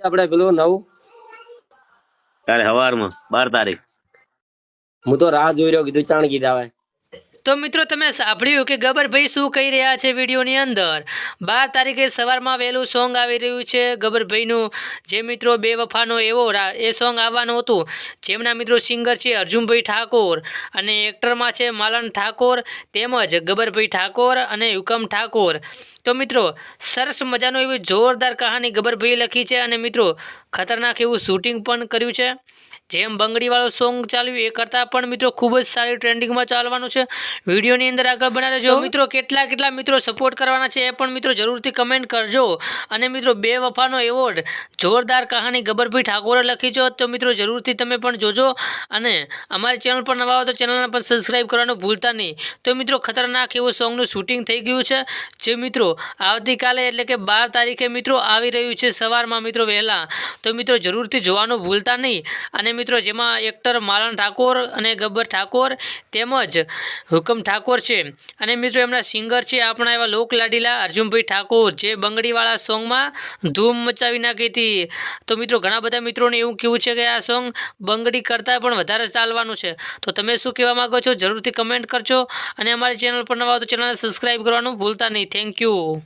આપણે પેલું નવું? કાલે સવારમાં બાર તારીખ. હું તો રાહ જોઈ રહ્યો કીધું ચાણ કીધા આવે તો મિત્રો તમે સાંભળ્યું કે ગબરભાઈ શું કહી રહ્યા છે વિડીયોની અંદર? બાર તારીખે સવારમાં વહેલું સોંગ આવી રહ્યું છે ગબરભાઈનું. જે મિત્રો બે વફાનો એવો એ સોંગ આવવાનું હતું. જેમના મિત્રો સિંગર છે અર્જુનભાઈ ઠાકોર અને એક્ટરમાં છે માલન ઠાકોર તેમજ ગબરભાઈ ઠાકોર અને હુકમ ઠાકોર. તો મિત્રો, સરસ મજાનું એવી જોરદાર કહાની ગબરભાઈએ લખી છે અને મિત્રો ખતરનાક એવું શૂટિંગ પણ કર્યું છે. જેમ બંગડીવાળું સોંગ ચાલ્યું એ કરતાં પણ મિત્રો ખૂબ જ સારી ટ્રેન્ડિંગમાં ચાલવાનું છે. વિડીયોની અંદર આગળ બનાવે જો મિત્રો કેટલા કેટલા મિત્રો સપોર્ટ કરવાના છે એ પણ મિત્રો જરૂરથી કમેન્ટ કરજો. અને મિત્રો બે વફાનો એવોર્ડ જોરદાર કહાની ગબરભાઈ ઠાકોરે લખી છો. તો મિત્રો જરૂરથી તમે પણ જોજો. અને અમારી ચેનલ પર નવા હો તો ચેનલને પણ સબસ્ક્રાઈબ કરવાનું ભૂલતા નહીં. તો મિત્રો ખતરનાક એવું સોંગનું શૂટિંગ થઈ ગયું છે. જે મિત્રો આવતીકાલે એટલે કે બાર તારીખે મિત્રો આવી રહ્યું છે સવારમાં મિત્રો વહેલા. તો મિત્રો જરૂરથી જોવાનું ભૂલતા નહીં. અને મિત્રો જેમાં એક્ટર માલણ ઠાકોર અને ગબ્બર ઠાકોર તેમજ હુકમ ઠાકોર છે. અને મિત્રો એમના સિંગર છે આપણા એવા લોકલાડીલા અર્જુનભાઈ ઠાકોર, જે બંગડીવાળા સોંગમાં ધૂમ મચાવી નાખી હતી. તો મિત્રો ઘણા બધા મિત્રોને એવું કહેવું છે કે આ સોંગ બંગડી કરતાં પણ વધારે ચાલવાનું છે. તો તમે શું કહેવા માગો છો? જરૂરથી કમેન્ટ કરજો. અને અમારી ચેનલ પર નવા તો ચેનલને સબસ્ક્રાઈબ કરવાનું ભૂલતા નહીં. Thank you.